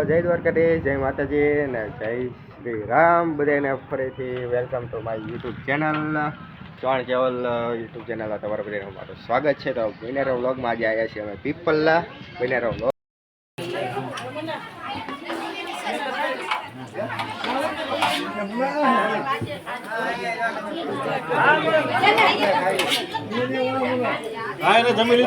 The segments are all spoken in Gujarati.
જય દ્વારકાધીશ, જય માતાજી ને જય શ્રી રામ બધાને ફરીથી welcome to my YouTube channel ચોણ કેવલ યુટ્યુબ ચેનલ તમારા બધાનું મારું સ્વાગત છે. તો વિનેરો વ્લોગમાં આજે આવ્યા છીએ અમે પીપલ્લા વિનેરો વ્લોગ જમી એને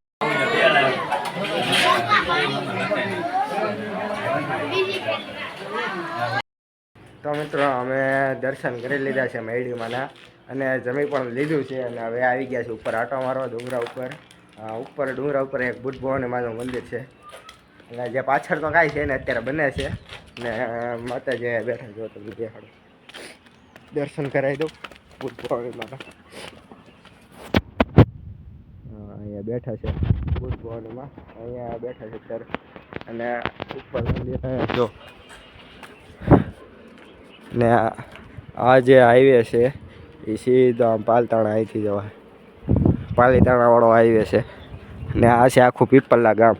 તો મિત્રો, અમે દર્શન કરી લીધા છે મેરડીમાંના અને જમી પણ લીધું છે અને હવે આવી ગયા છે ઉપર આટો મારવા ડુંગરા ઉપર. ઉપર ડુંગરા ઉપર એક બુદ્ધ ભવાની માનું મંદિર છે. અને જે પાછળ તો કાંઈ છે ને, અત્યારે બને છે. ને માતાજી બેઠા જો તમે દેખાડો. દર્શન કરાવી દઉં બુદ્ધ ભવાની અહીંયા બેઠા છે. બુદ્ધ ભવનમાં અહીંયા બેઠા છે અત્યારે. અને ઉપર જો. ને આ જે હાઈવે છે, એ સીધો આમ પાલતાણા અહીંથી જવાય પાલીતાણાવાળો હાઈવે છે. ને આ છે આખું પીપલ્લા ગામ.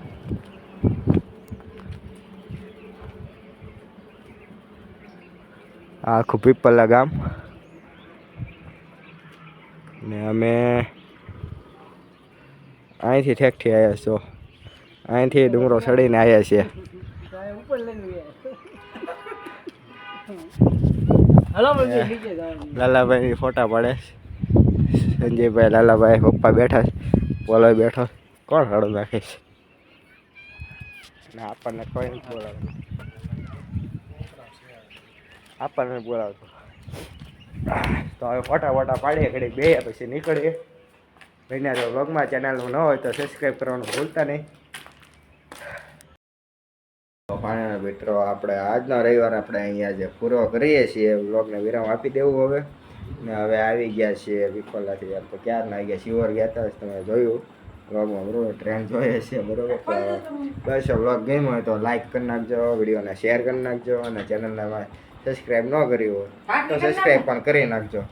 આખું પીપલ્લા ગામ. ને અમે અહીંથી ઠેકથી આવ્યા છો. અહીંથી ડુંગરો ચડીને આવ્યા છીએ લાલાભાઈ ફોટા પડે સંજયભાઈ લાલાભાઈ પપ્પા બેઠા છે. બોલો બેઠો. કોણ હળો નાખે છે? ને આપણને કોઈ નથી બોલાવતું. આપણને બોલાવતું. તો હવે ફોટા ફોટા પાડીએ ઘડી બે પછી નીકળીએ. ભાઈના જો બ્લોગમાં ચેનલનું ન હોય તો સબસ્ક્રાઈબ કરવાનું ભૂલતા નહીં તો ફાઇનલ મિત્રો આપણે આજનો રવિવાર આપણે અહીંયા જે પૂરો કરીએ છીએ બ્લોગને વિરામ આપી દેવું હવે. ને હવે આવી ગયા છીએ વિપોલાથી યાર તો ક્યારના આવી ગયા? શિવર ગયા હતા તમે જોયું. બ્લોગમાં બરોબર ટ્રેન જોઈએ છે બરોબર. બસ વ્લોગ ગમ્યો હોય તો લાઇક કરી નાખજો વિડીયોને શેર કરી નાખજો અને ચેનલને સબસ્ક્રાઈબ ન કર્યું હોય તો સબસ્ક્રાઈબ પણ કરી નાખજો.